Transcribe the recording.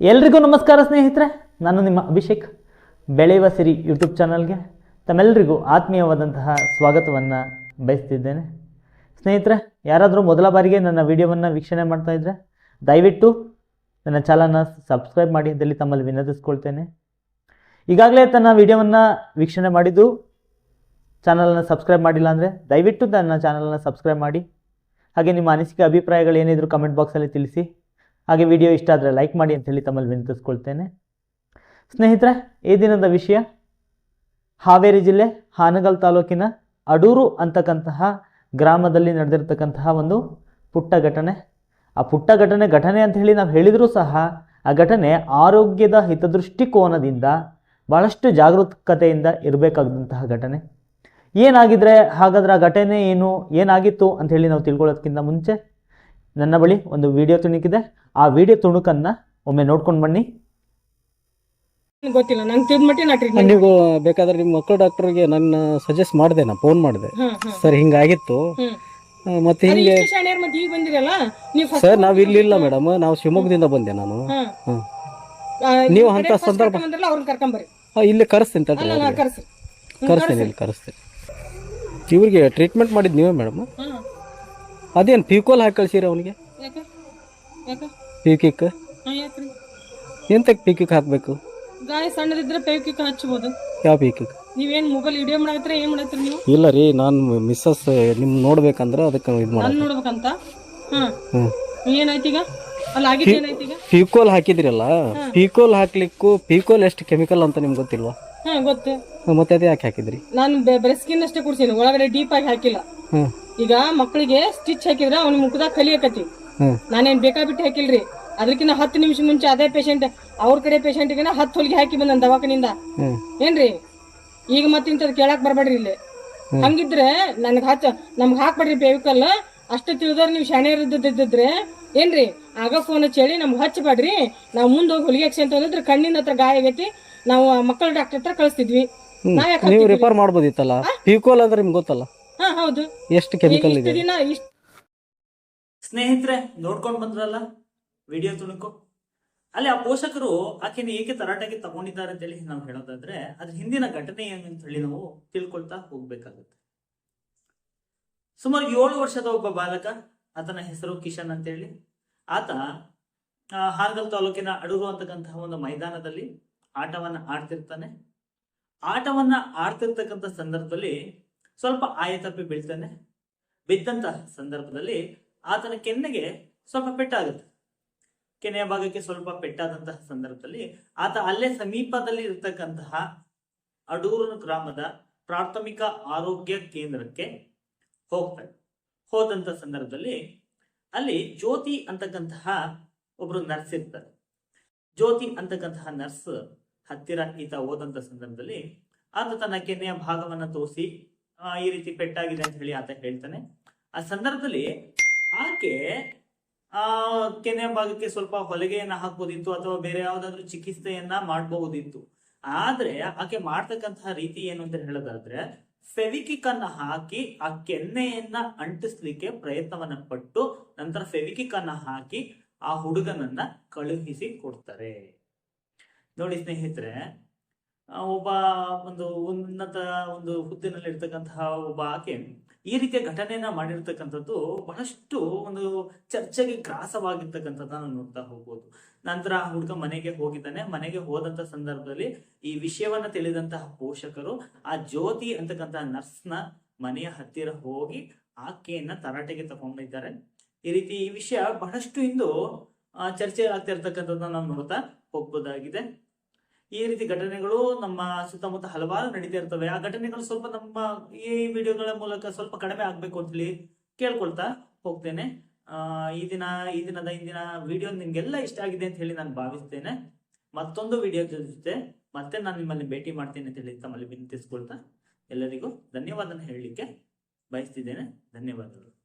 ಎಲ್ರಿಗೂ ನಮಸ್ಕಾರ ಸ್ನೇಹಿತರೆ, ನಾನು ನಿಮ್ಮ ಅಭಿಷೇಕ್. ಬೆಳೆಯುವ ಸಿರಿ ಯೂಟ್ಯೂಬ್ ಚಾನಲ್ಗೆ ತಮ್ಮೆಲ್ಲರಿಗೂ ಆತ್ಮೀಯವಾದಂತಹ ಸ್ವಾಗತವನ್ನು ಬಯಸ್ತಿದ್ದೇನೆ. ಸ್ನೇಹಿತರೆ, ಯಾರಾದರೂ ಮೊದಲ ಬಾರಿಗೆ ನನ್ನ ವಿಡಿಯೋವನ್ನು ವೀಕ್ಷಣೆ ಮಾಡ್ತಾ ಇದ್ದರೆ ದಯವಿಟ್ಟು ನನ್ನ ಚಾನಲ್ನ ಸಬ್ಸ್ಕ್ರೈಬ್ ಮಾಡಿ ಅಂತೇಳಿ ತಮ್ಮಲ್ಲಿ ವಿನಂತಿಸ್ಕೊಳ್ತೇನೆ. ಈಗಾಗಲೇ ತನ್ನ ವಿಡಿಯೋವನ್ನು ವೀಕ್ಷಣೆ ಮಾಡಿದ್ದು ಚಾನಲನ್ನು ಸಬ್ಸ್ಕ್ರೈಬ್ ಮಾಡಿಲ್ಲ ಅಂದರೆ ದಯವಿಟ್ಟು ನನ್ನ ಚಾನಲನ್ನು ಸಬ್ಸ್ಕ್ರೈಬ್ ಮಾಡಿ. ಹಾಗೆ ನಿಮ್ಮ ಅನಿಸಿಕೆ, ಅಭಿಪ್ರಾಯಗಳು ಏನಿದ್ರು ಕಮೆಂಟ್ ಬಾಕ್ಸಲ್ಲಿ ತಿಳಿಸಿ. ಹಾಗೆ ವಿಡಿಯೋ ಇಷ್ಟ ಆದರೆ ಲೈಕ್ ಮಾಡಿ ಅಂತೇಳಿ ತಮ್ಮಲ್ಲಿ ವಿನಂತಿಸ್ಕೊಳ್ತೇನೆ. ಸ್ನೇಹಿತರೆ, ಈ ದಿನದ ವಿಷಯ, ಹಾವೇರಿ ಜಿಲ್ಲೆ, ಹಾನಗಲ್ ತಾಲೂಕಿನ ಅಡೂರು ಅಂತಕ್ಕಂತಹ ಗ್ರಾಮದಲ್ಲಿ ನಡೆದಿರ್ತಕ್ಕಂತಹ ಒಂದು ಪುಟ್ಟ ಘಟನೆ. ಆ ಪುಟ್ಟ ಘಟನೆ ಘಟನೆ ಅಂತ ಹೇಳಿ ನಾವು ಹೇಳಿದರೂ ಸಹ, ಆ ಘಟನೆ ಆರೋಗ್ಯದ ಹಿತದೃಷ್ಟಿಕೋನದಿಂದ ಭಾಳಷ್ಟು ಜಾಗರೂಕತೆಯಿಂದ ಇರಬೇಕಾದಂತಹ ಘಟನೆ. ಏನಾಗಿದ್ರೆ, ಹಾಗಾದ್ರೆ ಆ ಘಟನೆ ಏನು, ಏನಾಗಿತ್ತು ಅಂತ ಹೇಳಿ ನಾವು ತಿಳ್ಕೊಳ್ಳೋದಕ್ಕಿಂತ ಮುಂಚೆ ನನ್ನ ಬಳಿ ಒಂದು ವಿಡಿಯೋ ತುಣುಕಿದೆ. ಆ ವಿಡಿಯೋ ತುಣುಕನ್ನು ಒಮ್ಮೆ ನೋಡ್ಕೊಂಡು ಬನ್ನಿ. ಗೊತ್ತಿಲ್ಲ. ನಂಗೆ ತಿಳಿದ ಮಟ್ಟಿ ನಾ ಟ್ರೀಟ್ಮೆಂಟ್ ನೀವು ಬೇಕಾದ್ರೆ ನಿಮ್ಮ ಮಕ್ಕಳ ಡಾಕ್ಟರ್ಗೆ ನನ್ನ ಸಜೆಸ್ಟ್ ಮಾಡಿದೆ ನಾ ಫೋನ್ ಮಾಡಿದೆ. ಸರ್ ಹಿಂಗಾಗಿತ್ತು. ಮತ್ತೆ ಹಿಂಗೆ ಶಾಣ್ಯರ್ ಮತ್ತೆ ಈಗ ಬಂದಿರಲ್ಲ? ನೀವು first ಸರ್ ನಾವ್ ಇಲ್ಲಿ ಇಲ್ಲ ಮೇಡಮ್. ನಾವು ಶಿವಮೊಗ್ಗದಿಂದ ಬಂದೆ ನಾನು. ಹ್ಮ್. ಹ್ಮ್. ಆ, ನೀವು ಅಂತ first ಸಂದರ್ಭ- ಕರ್ಕೊಂಬಂದ್ರಲ್ಲ ಅವ್ರನ್ನ ಕರ್ಕೊಂಬರ್ರಿ ಆ, ಇಲ್ಲಿ ಕರೆಸ್ತೀನಿ ತಡ್ರಿ ಅಲ್ಲ ನಾ ಅವ್ರಿಗೆ. ಕರ್ಸಿ. ಕರೆಸ್ತೀನಿ ಇಲ್ಲಿ ಕರೆಸ್ತೀನಿ. ಇವ್ರಿಗೆ ಟ್ರೀಟ್ಮೆಂಟ್ ಮಾಡಿದ್ ನೀವೇ ಮೇಡಮ್. ಅದೇನು ಪ್ಯೂಕೋಲ್ ಹಾಕಿ ಕಳ್ಸಿರಿ ಅವನಿಗೆ? ಪೀಕಿಕ್ ಯಾಕೆ? ಪ್ಯೂಕಿಕ್ ಹಾ ಎಂತಕ್ಕೆ ಪ್ಯೂಕಿಕ್ ಹಾಕಬೇಕು? ಗಾಯ ಸಣ್ಣದಿದ್ರೆ ಪೈಕಿಕ್ ಹಚ್ಬೋದು. ಯಾವ ಪ್ಯೂಕಿಕ್ ನೀವೇನು ಮೊಬೈಲ್ ವಿಡಿಯೋ ಮಾಡತ್ತೀರ ಏನು ಮಾಡತ್ತೀರಿ ನೀವು? ಇಲ್ಲ ರೀ ನಾನು ಮಿಸ್ಸಸ್ ನಿಮ್ ನೋಡ್ಬೇಕಂದ್ರೆ ಅದಕ್ಕೆ ಇದು ನಾನು ಮಾಡೋದು ನೋಡ್ಬೇಕಂತ? ಹ್ಮ್ ಹ್ಮ್. ಏನಾಯ್ತು ಈಗ ಅಲ್ಲ ಆಗಿದ್ದು ಏನಾಯ್ತು ಈಗ ಪ್ಯೂಕೋಲ್ ಹಾಕಿದ್ರಲ್ಲ ಪ್ಯೂಕೋಲ್ ಹಾಕ್ಲಿಕ್ಕೂ ಪೀಕೋಲ್ ಎಷ್ಟು ಕೆಮಿಕಲ್ ಅಂತ ನಿಮ್ಗೆ ಗೊತ್ತಿಲ್ವಾ? ಹಾ ಗೊತ್ತು. ಮತ್ತೆ ಅದೇ ಯಾಕೆ ಹಾಕಿದ್ರಿ? ನಾನು ಬ್ರೆಸ್ಕಿನ್ ಸ್ಕಿನ್ ಅಷ್ಟೇ ಕೊಡ್ಸಿಲ್ಲ ಒಳಗಡೆ ಡೀಪ್ ಆಗಿ ಹಾಕಿಲ್ಲ. ಈಗ ಮಕ್ಕಳಿಗೆ ಸ್ಟಿಚ್ ಹಾಕಿದ್ರೆ ಅವ್ನ ಮುಖದಾಗ ಕಲಿಯಕತಿ ನಾನೇನ್ ಬೇಕಾಬಿಟ್ಟು ಹಾಕಿಲ್ರಿ. ಅದಕ್ಕಿಂತ ಹತ್ತು ನಿಮಿಷ ಮುಂಚೆ ಅದೇ ಪೇಷಂಟ್ ಅವ್ರ ಕಡೆ ಪೇಷಂಟ್ಗೆ ಹತ್ತು ಹೊಲಿಗೆ ಹಾಕಿ ಬಂದ ದವಾಖಾನಿಂದ. ಏನ್ರಿ? ಈಗ ಮತ್ತೆ ಇಂಥದ್ ಕೇಳಕ್ ಬರ್ಬೇಡ್ರಿ ಇಲ್ಲಿ. ಹಂಗಿದ್ರೆ ನನ್ಗೆ ಹಚ್ಚ ನಮ್ಗೆ ಹಾಕ್ಬೇಡ್ರಿ ಬೇವಿಕಲ್ ಅಷ್ಟು ತಿಳಿದವ್ರು ನೀವು ಶಾಣೆ ಇದ್ದಿದ್ರೆ ಏನ್ರಿ? ಆಗ ಫೋನ್ ಹಚ್ಚಿ ನಮ್ಗೆ ಹಚ್ಚಬೇಡ್ರಿ ನಾವು ಮುಂದೆ ಹೋಗಿ ಹೊಲಿಗೆ ಹಾಕ್ಸಿ ಅಂತ ಅಂದಿದ್ರೆ ಕಣ್ಣಿನ ಹತ್ರ ಗಾಯ ಆಗೈತಿ. ನಾವು ಮಕ್ಕಳ ಡಾಕ್ಟರ್ ಹತ್ರ ಕಳಿಸ್ತಿದ್ವಿ. ನಾ ನಾವ್? ರಿಪೇರ್ ಮಾಡ್ಬೋದಿತ್ತಲ್ಲ? ಪಿಕೋಲ್ ಅಂದ್ರೆ ನಿಮ್ಗೆ ಗೊತ್ತಲ್ಲ? ಹಾ ಹೌದು. ಎಷ್ಟು ಕೆಮಿಕಲ್ ಇಷ್ಟು ಇದೆ? ದಿನ ಇಷ್ಟ ಸ್ನೇಹಿತರೆ ನೋಡ್ಕೊಂಡು ಬಂದ್ರಲ್ಲ? ವಿಡಿಯೋ ತುಣುಕು. ಅಲ್ಲಿ ಆ ಪೋಷಕರು ಆಕೆನ ಏಕೆ ತರಾಟೆಗೆ ತಗೊಂಡಿದ್ದಾರೆ ಅಂತೇಳಿ ನಾವು ಹೇಳೋದಾದ್ರೆ ಅದ್ರ ಹಿಂದಿನ ಘಟನೆ ಏನು ಅಂತ ಹೇಳಿ ನಾವು ತಿಳ್ಕೊಳ್ತಾ ಹೋಗ್ಬೇಕಾಗುತ್ತೆ. ಸುಮಾರು ಏಳು ವರ್ಷದ ಒಬ್ಬ ಬಾಲಕ ಆತನ ಹೆಸರು ಕಿಶನ್ ಅಂತೇಳಿ. ಆತ ಹಾರ್ಗಲ್ ತಾಲೂಕಿನ ಅಡೂರು ಅಂತಕ್ಕಂತಹ ಒಂದು ಮೈದಾನದಲ್ಲಿ ಆಟವನ್ನ ಆಡ್ತಿರ್ತಾನೆ. ಆಟವನ್ನ ಆಡ್ತಿರ್ತಕ್ಕಂಥ ಸಂದರ್ಭದಲ್ಲಿ ಸ್ವಲ್ಪ ಆಯ ತಪ್ಪಿ ಬೀಳ್ತಾನೆ. ಬಿದ್ದಂತಹ ಸಂದರ್ಭದಲ್ಲಿ ಆತನ ಕೆನ್ನೆಗೆ ಸ್ವಲ್ಪ ಪೆಟ್ಟಾಗುತ್ತೆ. ಕೆನೆಯ ಭಾಗಕ್ಕೆ ಸ್ವಲ್ಪ ಪೆಟ್ಟಾದಂತಹ ಸಂದರ್ಭದಲ್ಲಿ ಆತ ಅಲ್ಲೇ ಸಮೀಪದಲ್ಲಿ ಇರತಕ್ಕಂತಹ ಅಡೂರು ಗ್ರಾಮದ ಪ್ರಾಥಮಿಕ ಆರೋಗ್ಯ ಕೇಂದ್ರಕ್ಕೆ ಹೋಗ್ತಾನೆ. ಹೋದಂತ ಸಂದರ್ಭದಲ್ಲಿ ಅಲ್ಲಿ ಜ್ಯೋತಿ ಅಂತಕ್ಕಂತಹ ಒಬ್ರು ನರ್ಸ್ ಇರ್ತಾರೆ. ಜ್ಯೋತಿ ಅಂತಕ್ಕಂತಹ ನರ್ಸ್ ಹತ್ತಿರ ಈತ ಹೋದಂತ ಸಂದರ್ಭದಲ್ಲಿ ಆತ ತನ್ನ ಕೆನೆಯ ಭಾಗವನ್ನ ತೋರಿಸಿ ಈ ರೀತಿ ಪೆಟ್ಟಾಗಿದೆ ಅಂತ ಹೇಳಿ ಆತ ಹೇಳ್ತಾನೆ. ಆ ಸಂದರ್ಭದಲ್ಲಿ ಆಕೆ, ಆ, ಕೆನೆ ಭಾಗಕ್ಕೆ ಸ್ವಲ್ಪ ಹೊಲಿಗೆಯನ್ನ ಹಾಕ್ಬೋದಿತ್ತು ಅಥವಾ ಬೇರೆ ಯಾವ್ದಾದ್ರು ಚಿಕಿತ್ಸೆಯನ್ನ ಮಾಡಬಹುದಿತ್ತು ಆದ್ರೆ ಆಕೆ ಮಾಡ್ತಕ್ಕಂತಹ ರೀತಿ ಏನು ಅಂತ ಹೇಳೋದಾದ್ರೆ ಫೆವಿಕಿಕ್ ಅನ್ನ ಹಾಕಿ ಆ ಕೆನ್ನೆಯನ್ನ ಅಂಟಿಸ್ಲಿಕ್ಕೆ ಪ್ರಯತ್ನವನ್ನ ಪಟ್ಟು ನಂತರ ಫೆವಿಕಿಕ್ ಅನ್ನ ಹಾಕಿ ಆ ಹುಡುಗನನ್ನ ಕಳುಹಿಸಿ ಕೊಡ್ತಾರೆ. ನೋಡಿ ಸ್ನೇಹಿತರೆ ಒಬ್ಬ ಒಂದು ಉನ್ನತ ಒಂದು ಹುದ್ದೆನಲ್ಲಿ ಇರ್ತಕ್ಕಂತಹ ಒಬ್ಬ ಆಕೆ ಈ ರೀತಿಯ ಘಟನೆಯನ್ನ ಮಾಡಿರ್ತಕ್ಕಂಥದ್ದು ಬಹಳಷ್ಟು ಒಂದು ಚರ್ಚೆಗೆ ಗ್ರಾಸವಾಗಿರ್ತಕ್ಕಂಥದ್ದನ್ನ ನೋಡ್ತಾ ಹೋಗ್ಬೋದು. ನಂತರ ಆ ಹುಡುಗ ಮನೆಗೆ ಹೋಗಿದ್ದಾನೆ. ಮನೆಗೆ ಹೋದಂತ ಸಂದರ್ಭದಲ್ಲಿ ಈ ವಿಷಯವನ್ನ ತಿಳಿದಂತಹ ಪೋಷಕರು ಆ ಜ್ಯೋತಿ ಅಂತಕ್ಕಂತಹ ನರ್ಸ್ನ ಮನೆಯ ಹತ್ತಿರ ಹೋಗಿ ಆಕೆಯನ್ನ ತರಾಟೆಗೆ ತಗೊಂಡಿದ್ದಾರೆ ಈ ರೀತಿ ಈ ವಿಷಯ ಬಹಳಷ್ಟು ಇಂದು ಚರ್ಚೆ ಆಗ್ತಾ ಇರ್ತಕ್ಕಂಥದ್ದನ್ನ ನಾವು ನೋಡ್ತಾ ಹೋಗ್ಬೋದಾಗಿದೆ. ಈ ರೀತಿ ಘಟನೆಗಳು ನಮ್ಮ ಸುತ್ತಮುತ್ತ ಹಲವಾರು ನಡೀತಾ ಇರ್ತವೆ. ಆ ಘಟನೆಗಳು ಸ್ವಲ್ಪ ನಮ್ಮ ಈ ವಿಡಿಯೋಗಳ ಮೂಲಕ ಸ್ವಲ್ಪ ಕಡಿಮೆ ಆಗ್ಬೇಕು ಅಂತ ಹೇಳಿ ಕೇಳ್ಕೊಳ್ತಾ ಹೋಗ್ತೇನೆ. ಈ ದಿನ, ಈ ದಿನದ ಇಂದಿನ ವಿಡಿಯೋ ನಿಮ್ಗೆಲ್ಲ ಇಷ್ಟ ಆಗಿದೆ ಅಂತ ಹೇಳಿ ನಾನು ಭಾವಿಸ್ತೇನೆ. ಮತ್ತೊಂದು ವಿಡಿಯೋ ಜೊತೆ ಮತ್ತೆ ನಾನು ನಿಮ್ಮಲ್ಲಿ ಭೇಟಿ ಮಾಡ್ತೇನೆ ಅಂತ ಹೇಳಿ ತಮ್ಮಲ್ಲಿ ವಿನಂತಿಸ್ಕೊಳ್ತಾ ಎಲ್ಲರಿಗೂ ಧನ್ಯವಾದನ ಹೇಳಲಿಕ್ಕೆ ಬಯಸ್ತಿದ್ದೇನೆ. ಧನ್ಯವಾದಗಳು.